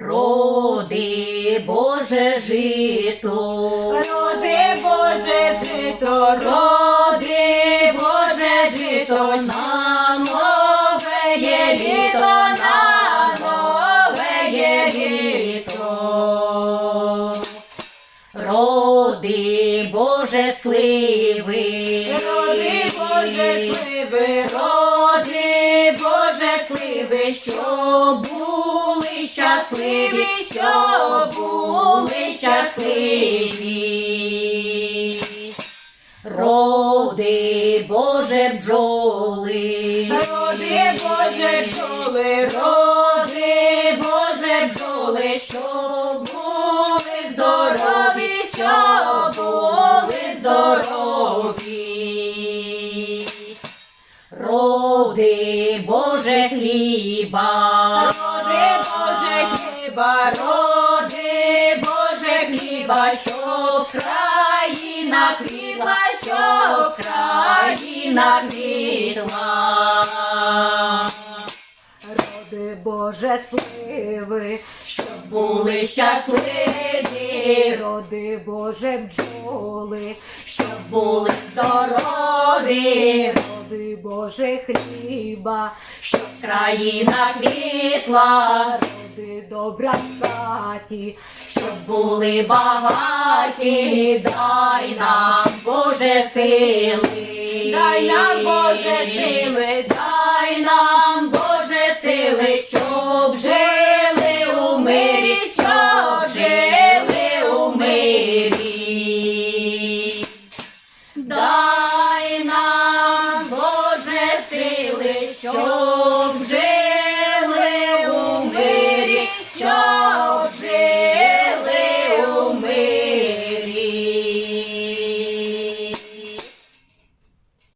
Роди Боже жито, Роди Боже жито, роди Боже жито, на нове є літо, на нове є літо. Роди Боже сливи, роди Боже сливи, роди Боже сливи, що були щасливі, що були щасливі. Роди Боже бджоли, роди Боже бджоли, роди Боже бджоли, що були здорові, що були здорові. Роди Боже хліба, Боже хліба, роди Боже хліба, щоб країна квітла, щоб країна квітла. роди Боже сливи, Щоб були щасливі, роди Боже бджоли, щоб були здорові, Боже хліба, щоб країна квітла, роди добра статі, щоб були багаті, дай нам, Боже сили, дай нам, Боже сили, дай нам, Боже сили, щоб жили у мирі, щоб жили у мирі.